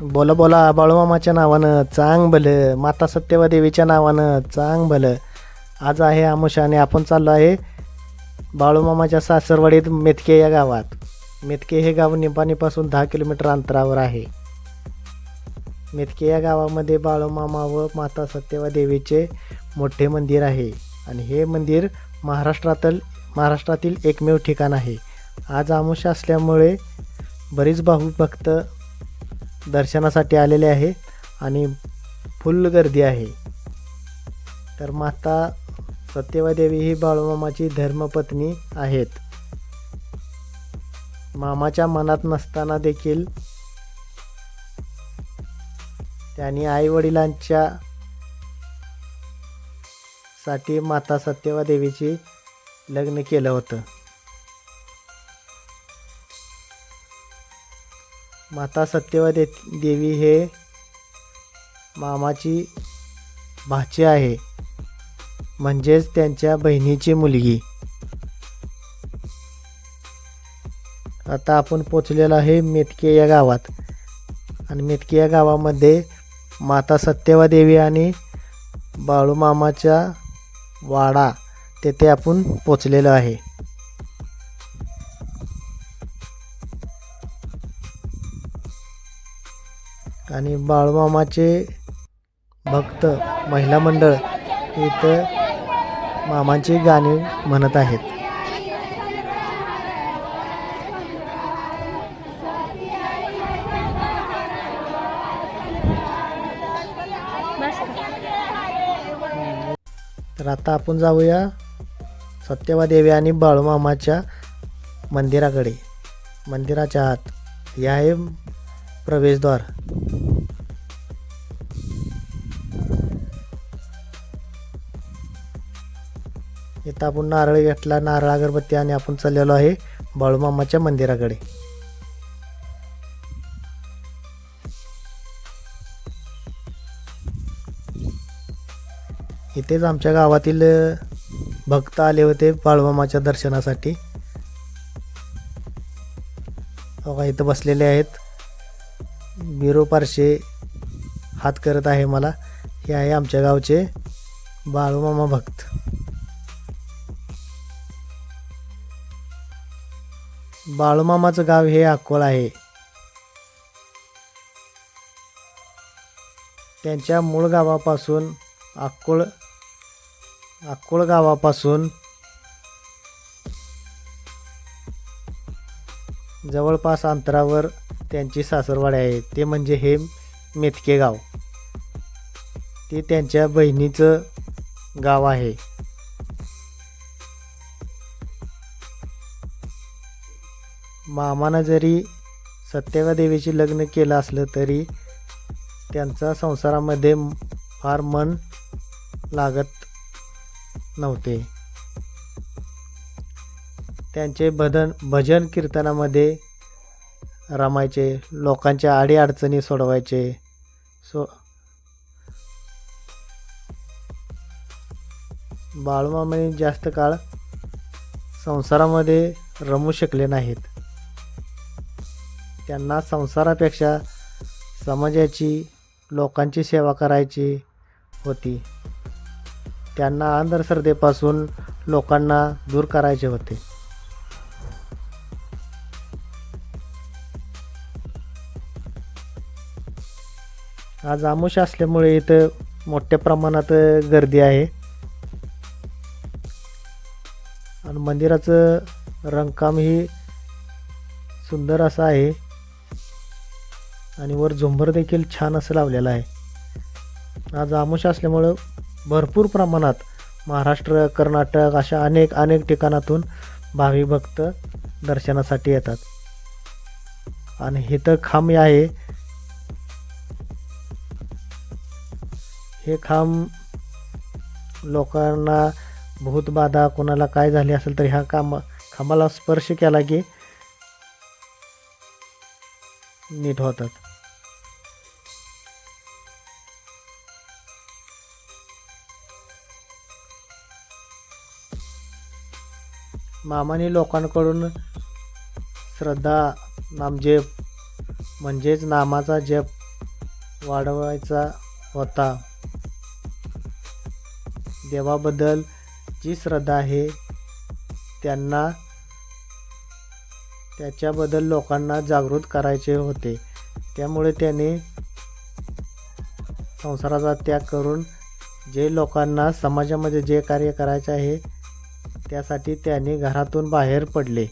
बोला बोला बाळूमामाच्या नावानं चांग भलं माता सत्यवा देवीच्या नावानं चांग भलं. आज आहे आमुष आणि आपण चाललो आहे बाळूमामाच्या सासरवाडीत मेतके या गावात. मेतके हे गाव निपाणीपासून दहा किलोमीटर अंतरावर आहे. मेतके या गावामध्ये बाळूमामा व माता सत्यवा देवीचे मोठे मंदिर आहे आणि हे मंदिर महाराष्ट्रातील महाराष्ट्रातील एकमेव ठिकाण आहे. आज आमुष असल्यामुळे बरीच भाऊ भक्त दर्शनासाठी आलेले आहे आणि फुल गर्दी आहे. तर माता सत्यवादेवी ही बाळूमामाची धर्मपत्नी आहेत. मामाच्या मनात नसताना देखील त्यांनी आई वडिलांच्या साठी माता सत्यवादेवीची लग्न केलं होतं. माता सत्यवा दे देवी हे मामाची भाची आहे. म्हणजेच त्यांच्या बहिणीची मुलगी. आता आपण पोचलेलो आहे मेतके या गावात. आणि मेतके या गावामध्ये माता सत्यवा देवी आणि बाळूमामाच्या वाडा तेथे आपण पोचलेलो आहे. आणि बाळमामाचे भक्त महिला मंडळ इथं मामांची गाणी म्हणत आहेत. तर आता आपण जाऊया सत्यवादेवी आणि बाळूमामाच्या मंदिराकडे. मंदिराच्या आत हे आहे प्रवेशद्वार. इथं आपण नारळ घेतला नारळ अगरबत्ती आणि आपण चाललेलो आहे बाळूमामाच्या मंदिराकडे. इथेच आमच्या गावातील भक्त आले होते बाळूमामाच्या दर्शनासाठी. इथं बसलेले आहेत. बिरो पारशे हात करत आहे मला. हे आहे आमच्या गावचे बाळूमामा भक्त. बाळूमामाचं गाव हे अकोला आहे. त्यांच्या मूळ गावापासून अक्कोळ अक्कोळ गावापासून जवळपास अंतरावर त्यांची सासरवाडी आहे. ते म्हणजे हे मेथके गाव. ते त्यांच्या बहिणीचं गाव आहे. मामानं जरी सत्यवादेवीशी लग्न केलं असलं तरी त्यांचा संसारामध्ये फार मन लागत नव्हते. त्यांचे भजन भजन कीर्तनामध्ये रमायचे लोकांच्या आडीअडचणी सोडवायचे. सो बाळमामाने जास्त काळ संसारामध्ये रमू शकले नाहीत. त्यांना संसारापेक्षा समाजाची लोकांची सेवा करायची होती. त्यांना अंधश्रद्धेपासून लोकांना दूर करायचे होते. आज आमुष असल्यामुळे इथं मोठ्या प्रमाणात गर्दी आहे. आणि मंदिराचं रंगकाम ही सुंदर असं आहे. आणि वर झुंबर देखील छान असं लावलेलं आहे. आज आमुष असल्यामुळं भरपूर प्रमाणात महाराष्ट्र कर्नाटक अशा अनेक अनेक ठिकाणातून भावी भक्त दर्शनासाठी येतात. आणि हे तर खांब आहे. हे खांब लोकांना भूतबाधा कोणाला काय झाली असेल तर ह्या काम खांबाला स्पर्श केला की नीट होतात. मामाने लोकांकडून श्रद्धा नामजेप म्हणजेच नामाचा जप वाढवायचा होता. देवाबद्दल जी श्रद्धा आहे त्यांना त्याच्याबद्दल लोकांना जागृत करायचे होते. त्यामुळे त्याने संसाराचा त्याग करून जे लोकांना समाजामध्ये जे कार्य करायचे आहे त्यासाठी त्याने घरातून बाहेर पडले.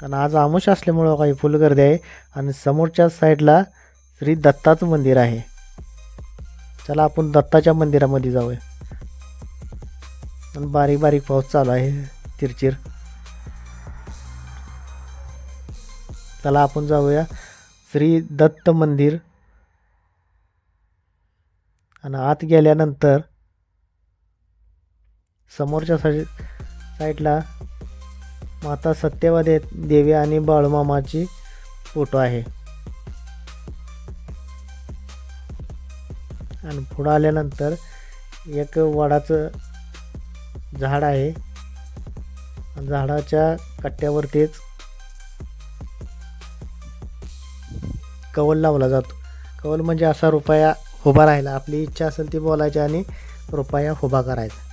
कारण आज आमुष असल्यामुळं काही फुल गर्दी आहे. आणि समोरच्या साईडला श्री दत्ताचं मंदिर आहे. चला आपण दत्ताच्या मंदिरामध्ये जाऊया. आणि बारीक बारीक पाऊस चालू आहे. चिरचिर. चला आपण जाऊया. श्री दत्त मंदिर. आणि आत गेल्यानंतर समोरच्या साईड साईडला माता सत्यवा दे देवी आणि बाळूमामाची फोटो आहे. आणि पुढं आल्यानंतर एक वडाचं झाड आहे. झाडाच्या कट्ट्यावरतीच कवल लावला जातो. कवल म्हणजे असा रुपया उभा राहिला. आपली इच्छा असेल ती बोलायची आणि रुपया उभा करायचा.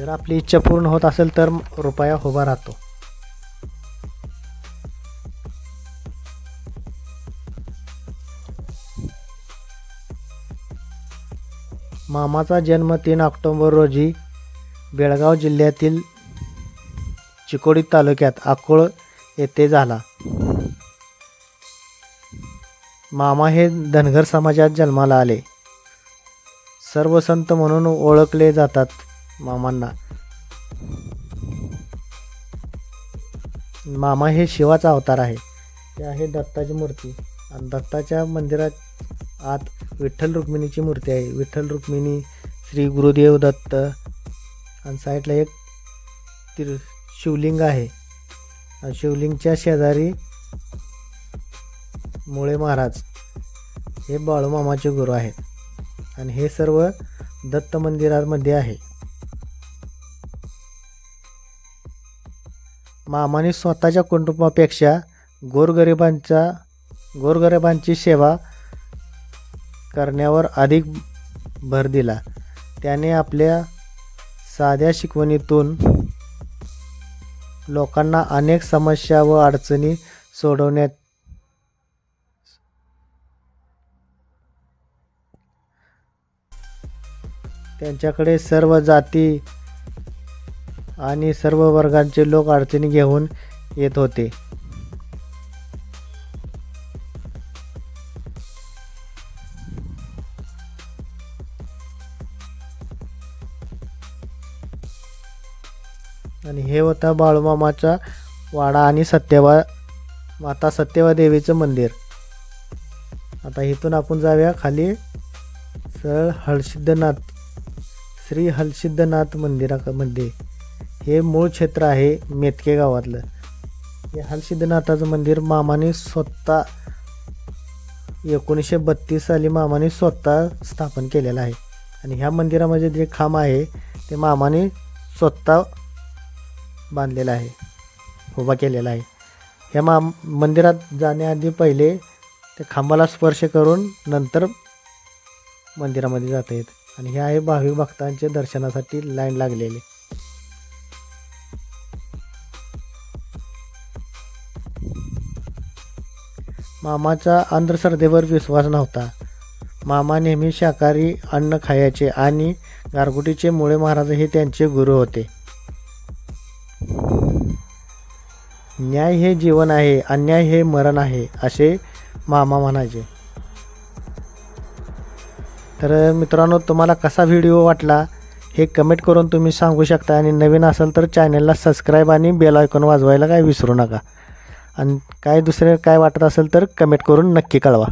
जर आपली इच्छा पूर्ण होत असेल तर रुपया उभा राहतो. मामाचा जन्म तीन ऑक्टोंबर रोजी बेळगाव जिल्ह्यातील चिकोडी तालुक्यात आकोळ येथे झाला. मामा हे धनगर समाजात जन्माला आले. सर्व संत म्हणून ओळखले जातात. मामांना. मामा हे शिवाचा अवतार आहे. ते आहे दत्ताची मूर्ती. आणि दत्ताच्या मंदिरात आत विठ्ठल रुक्मिणीची मूर्ती आहे. विठ्ठल रुक्मिणी श्री गुरुदेव दत्त आणि साईडला एक तिर शिवलिंग आहे. शिवलिंगच्या शेजारी मुळे महाराज हे बाळूमामाचे गुरु आहेत. आणि हे सर्व दत्त मंदिरामध्ये आहे. मामाने स्वतःच्या कुटुंबापेक्षा गोरगरिबांच्या गोरगरिबांची सेवा करण्यावर अधिक भर दिला. त्याने आपल्या साध्या शिकवणीतून लोकांना अनेक समस्या व अडचणी सोडवण्यात त्यांच्याकडे सर्व जाती आणि सर्व वर्गांचे लोक अडचणी घेऊन येत होते. आणि हे होता बाळूमामाचा वाडा आणि सत्यवा माता सत्यवा देवीचं मंदिर. आता इथून आपण जाऊया खाली सरळ हळसिद्धनाथ श्री हलसिद्धनाथ मंदिरामध्ये हे मूळ क्षेत्र आहे मेतके गावातलं. हे हलसिद्धनाथाचं मंदिर मामाने स्वतः एकोणीसशे बत्तीस साली मामाने स्वतः स्थापन केलेलं आहे. आणि ह्या मंदिरामध्ये जे खांब आहे ते मामाने स्वतः बांधलेलं आहे उभा केलेला आहे. ह्या मा मंदिरात जाण्याआधी पहिले त्या खांबाला स्पर्श करून नंतर मंदिरामध्ये जाता येत. आणि हे आहे भाविक भक्तांच्या दर्शनासाठी लाईन लागलेली. मामाचा अंधश्रद्धेवर विश्वास नव्हता. मामा नेहमी शाकाहारी अन्न खायचे आणि गारगुटीचे मुळे महाराज हे त्यांचे गुरु होते. न्याय हे जीवन आहे अन्याय हे मरण आहे असे मामा म्हणायचे. तर मित्रांनो तुम्हाला कसा व्हिडिओ वाटला हे कमेंट करून तुम्ही सांगू शकता आणि नवीन असेल तर चॅनलला सबस्क्राईब आणि बेल आयकॉन वाजवायला काय विसरू नका. आणि काय दुसरं काय वाटत असेल तर कमेंट करून नक्की कळवा.